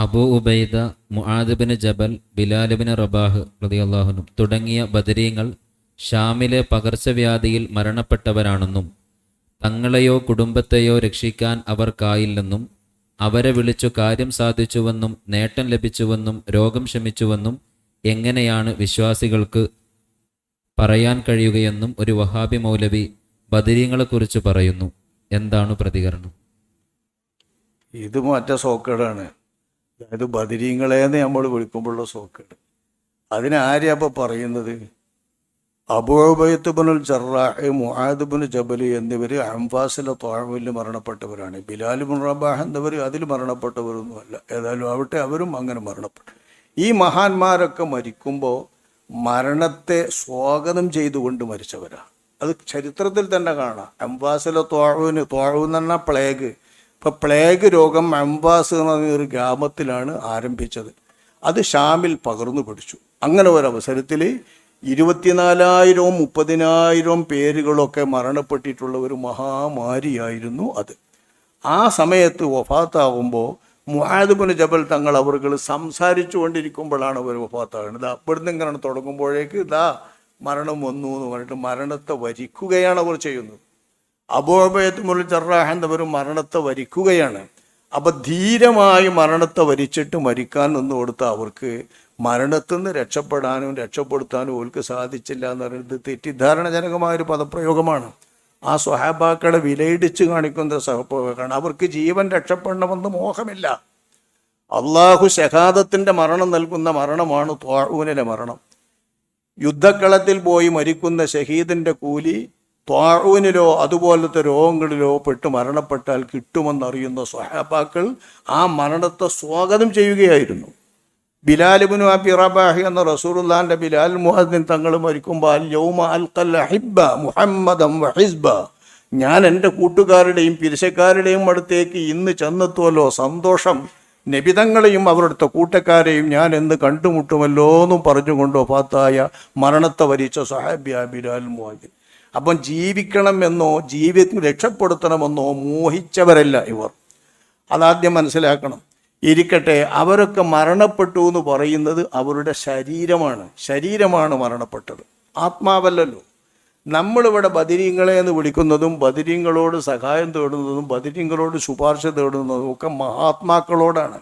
അബൂ ഉബൈദ മുആദബിന് ജബൽ ബിലാലുബിന് റബാഹ് റതിയല്ലാഹുനും തുടങ്ങിയ ബദരീങ്ങൾ ഷാമിലെ പകർച്ചവ്യാധിയിൽ മരണപ്പെട്ടവരാണെന്നും തങ്ങളെയോ കുടുംബത്തെയോ രക്ഷിക്കാൻ അവർക്കായില്ലെന്നും അവരെ വിളിച്ചു കാര്യം സാധിച്ചുവെന്നും നേട്ടം ലഭിച്ചുവെന്നും രോഗം ശമിച്ചുവെന്നും എങ്ങനെയാണ് വിശ്വാസികൾക്ക് പറയാൻ കഴിയുകയെന്നും ഒരു വഹാബി മൗലവി ബദരീങ്ങളെക്കുറിച്ച് പറയുന്നു. എന്താണ് പ്രതികരണം? ഇത് മറ്റേ സോക്കേടാണ്. അതായത് ബദിരീങ്ങളെന്ന് നമ്മൾ വിളിക്കുമ്പോഴുള്ള സോക്കേട് അതിനാരെയാ അപ്പോൾ പറയുന്നത്? അബുബൈത്തുബനുൽ ജറാഹ് മുഹാദുബിന് ജബലി എന്നിവർ അംഫാസിലെ തോഴവിൽ മരണപ്പെട്ടവരാണ്. ബിലാലുബിൻ റബാഹ് എന്നിവർ അതിൽ മരണപ്പെട്ടവരൊന്നുമല്ല. ഏതായാലും ആവട്ടെ അവരും അങ്ങനെ മരണപ്പെട്ടു. ഈ മഹാന്മാരൊക്കെ മരിക്കുമ്പോൾ മരണത്തെ സ്വാഗതം ചെയ്തുകൊണ്ട് മരിച്ചവരാണ് അത് ചരിത്രത്തിൽ തന്നെ കാണാം. അംബാസിലെ തോഴവിന് തോഴവെന്ന് പറഞ്ഞാൽ പ്ലേഗ് ഇപ്പം പ്ലേഗ് രോഗം അംബാസ് എന്ന് ഒരു ഗ്രാമത്തിലാണ് ആരംഭിച്ചത്. അത് ഷാമിൽ പകർന്നു പിടിച്ചു. അങ്ങനെ ഒരവസരത്തിൽ ഇരുപത്തിനാലായിരവും മുപ്പതിനായിരവും പേരുകളൊക്കെ മരണപ്പെട്ടിട്ടുള്ള ഒരു മഹാമാരിയായിരുന്നു അത്. ആ സമയത്ത് വഫാത്താകുമ്പോൾ മുഹാദുബിന് ജബൽ തങ്ങൾ അവർകൾ സംസാരിച്ചു കൊണ്ടിരിക്കുമ്പോഴാണ് അവർ വഫാത്താകുന്നത്. അവിടുന്ന് ഇങ്ങനെ തുടങ്ങുമ്പോഴേക്ക് ഇതാ മരണം വന്നു എന്ന് പറഞ്ഞിട്ട് മരണത്തെ വരിക്കുകയാണ് അവർ ചെയ്യുന്നത്. അബോബയത്ത് മുൽ ജറാഹ് എന്നവർ മരണത്തെ വരിക്കുകയാണ്. അപ്പം ധീരമായി മരണത്തെ വരിച്ചിട്ട് മരിക്കാൻ നിന്ന് കൊടുത്ത അവർക്ക് മരണത്തിൽ നിന്ന് രക്ഷപ്പെടാനും രക്ഷപ്പെടുത്താനും ഓൽക്ക് സാധിച്ചില്ല എന്ന് പറയുന്നത് തെറ്റിദ്ധാരണജനകമായ ഒരു പദപ്രയോഗമാണ്. ആ സ്വഹാബാക്കളെ വിലയിടിച്ച് കാണിക്കുന്ന സഹപ്രയോഗമാണ് അവർക്ക് ജീവൻ രക്ഷപ്പെടണമെന്ന് മോഹമില്ല. അള്ളാഹു ഷഹാദത്തിന്റെ മരണം നൽകുന്ന മരണമാണ് ത്വാഴൂനിലെ മരണം. യുദ്ധക്കളത്തിൽ പോയി മരിക്കുന്ന ഷഹീദിന്റെ കൂലി ത്വാഴൂനിലോ അതുപോലത്തെ രോഗങ്ങളിലോ പെട്ട് മരണപ്പെട്ടാൽ കിട്ടുമെന്നറിയുന്ന സ്വഹാബാക്കൾ ആ മരണത്തെ സ്വാഗതം ചെയ്യുകയായിരുന്നു. ബിലാലിബിനു അബി റബാഹി എന്ന റസൂറുല്ലാന്റെ ബിലാൽ മുഹദ്ദിൻ തങ്ങൾ മരിക്കുമ്പോൾ അൽ യൗമ അൽ ഹിബ്ബ മുഹമ്മദം വഹിസ്ബ ഞാൻ എന്റെ കൂട്ടുകാരുടെയും പിരിശക്കാരുടെയും അടുത്തേക്ക് ഇന്ന് ചെന്നെത്തുമല്ലോ സന്തോഷം. നിബിതങ്ങളെയും അവരുടെ കൂട്ടക്കാരെയും ഞാൻ എന്ന് കണ്ടുമുട്ടുമല്ലോ എന്നും പറഞ്ഞുകൊണ്ടോ പാത്തായ മരണത്തെ വരിച്ച സഹാബിയ ബിലാൽ മുഹദ്ദിൻ അപ്പം ജീവിക്കണമെന്നോ ജീവിതത്തിൽ രക്ഷപ്പെടുത്തണമെന്നോ മോഹിച്ചവരല്ല ഇവർ. അതാദ്യം മനസ്സിലാക്കണം ഇരിക്കട്ടെ അവരൊക്കെ മരണപ്പെട്ടു എന്ന് പറയുന്നത് അവരുടെ ശരീരമാണ്. ശരീരമാണ് മരണപ്പെട്ടത്. ആത്മാവല്ലല്ലോ. നമ്മളിവിടെ ബദിരീങ്ങളെ എന്ന് വിളിക്കുന്നതും ബദിരീങ്ങളോട് സഹായം തേടുന്നതും ബദിരീങ്ങളോട് ശുപാർശ തേടുന്നതും ഒക്കെ മഹാത്മാക്കളോടാണ്.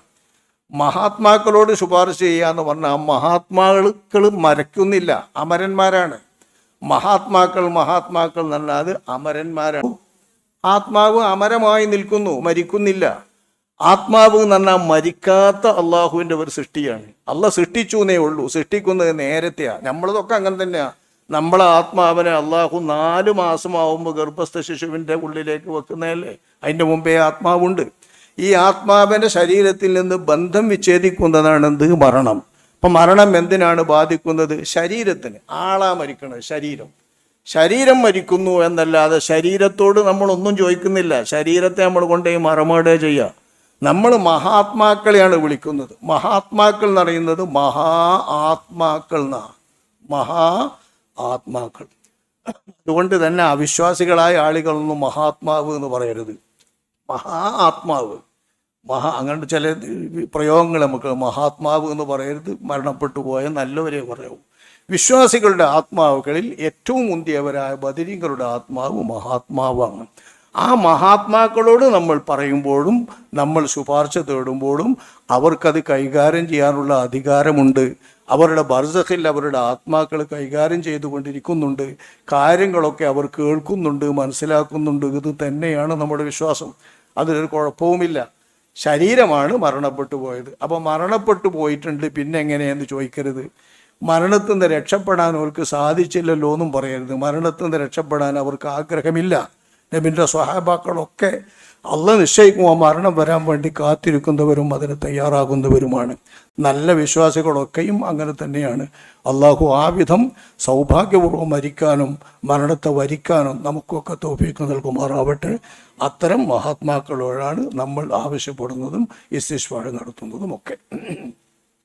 മഹാത്മാക്കളോട് ശുപാർശ ചെയ്യുക എന്ന് പറഞ്ഞാൽ മഹാത്മാക്കൾ മരയ്ക്കുന്നില്ല. അമരന്മാരാണ്. മഹാത്മാക്കൾ മഹാത്മാക്കൾ എന്നല്ലാതെ അമരന്മാരാണ്. ആത്മാവ് അമരമായി നിൽക്കുന്നു മരിക്കുന്നില്ല. ആത്മാവ് എന്ന് പറഞ്ഞാൽ മരിക്കാത്ത അള്ളാഹുവിന്റെ ഒരു സൃഷ്ടിയാണ്. അല്ല സൃഷ്ടിച്ചു എന്നേ ഉള്ളൂ സൃഷ്ടിക്കുന്നത് നേരത്തെയാണ്. നമ്മളതൊക്കെ അങ്ങനെ തന്നെയാണ്. നമ്മളെ ആത്മാവിനെ അള്ളാഹു നാല് മാസമാവുമ്പോൾ ഗർഭസ്ഥ ശിശുവിന്റെ ഉള്ളിലേക്ക് വെക്കുന്നതല്ലേ? അതിന്റെ മുമ്പേ ആത്മാവുണ്ട്. ഈ ആത്മാവിന്റെ ശരീരത്തിൽ നിന്ന് ബന്ധം വിച്ഛേദിക്കുന്നതാണ് എന്ത്? മരണം. അപ്പം മരണം എന്തിനാണ് ബാധിക്കുന്നത്? ശരീരത്തിന്. ആളാ മരിക്കണത് ശരീരം. ശരീരം മരിക്കുന്നു എന്നല്ലാതെ ശരീരത്തോട് നമ്മളൊന്നും ചോദിക്കുന്നില്ല. ശരീരത്തെ നമ്മൾ കൊണ്ടുപോയി മറമേടേ ചെയ്യുക നമ്മൾ മഹാത്മാക്കളെയാണ് വിളിക്കുന്നത്. മഹാത്മാക്കൾ എന്ന് പറയുന്നത് മഹാ ആത്മാക്കൾ എന്നാണ് മഹാ ആത്മാക്കൾ. അതുകൊണ്ട് തന്നെ അവിശ്വാസികളായ ആളുകളൊന്നും മഹാത്മാവ് എന്ന് പറയരുത്. മഹാ ആത്മാവ്. മഹാ അങ്ങനെ ചില പ്രയോഗങ്ങൾ നമുക്ക് മഹാത്മാവ് എന്ന് പറയരുത് മരണപ്പെട്ടു പോയ നല്ലവരെ പറയൂ വിശ്വാസികളുടെ ആത്മാവുകളിൽ ഏറ്റവും മുന്തിയവരായ ബദിരീങ്ങളുടെ ആത്മാവ് മഹാത്മാവാണ്. ആ മഹാത്മാക്കളോട് നമ്മൾ പറയുമ്പോഴും നമ്മൾ ശുപാർശ തേടുമ്പോഴും അവർക്കത് കൈകാര്യം ചെയ്യാനുള്ള അധികാരമുണ്ട്. അവരുടെ ബർസഖിൽ അവരുടെ ആത്മാക്കൾ കൈകാര്യം ചെയ്തുകൊണ്ടിരിക്കുന്നുണ്ട്. കാര്യങ്ങളൊക്കെ അവർ കേൾക്കുന്നുണ്ട് മനസ്സിലാക്കുന്നുണ്ട്. ഇത് തന്നെയാണ് നമ്മുടെ വിശ്വാസം. അതിലൊരു കുഴപ്പവുമില്ല. ശരീരമാണ് മരണപ്പെട്ടു പോയത്. അപ്പോൾ മരണപ്പെട്ടു പോയിട്ടുണ്ട് പിന്നെ എങ്ങനെയെന്ന് ചോദിക്കരുത്. മരണത്തിൽ നിന്ന് രക്ഷപ്പെടാൻ അവർക്ക് സാധിച്ചില്ലല്ലോ എന്നും പറയരുത്. മരണത്തിൽ നിന്ന് രക്ഷപ്പെടാൻ അവർക്ക് ആഗ്രഹമില്ല. നബിന്റെ സ്വഹാബാക്കളൊക്കെ അള്ള നിശ്ചയിക്കുമ്പോൾ മരണം വരാൻ വേണ്ടി കാത്തിരിക്കുന്നവരും അതിന് തയ്യാറാകുന്നവരുമാണ്. നല്ല വിശ്വാസികളൊക്കെയും അങ്ങനെ തന്നെയാണ്. അള്ളാഹു ആ വിധം സൗഭാഗ്യപൂർവം മരിക്കാനും മരണത്തെ വരിക്കാനും നമുക്കൊക്കെ തോഫീക്ക് നൽകുമാറാവട്ടെ. അത്തരം മഹാത്മാക്കളോടാണ് നമ്മൾ ആവശ്യപ്പെടുന്നതും ഇസ്തിഷ്വാഴ് നടത്തുന്നതും ഒക്കെ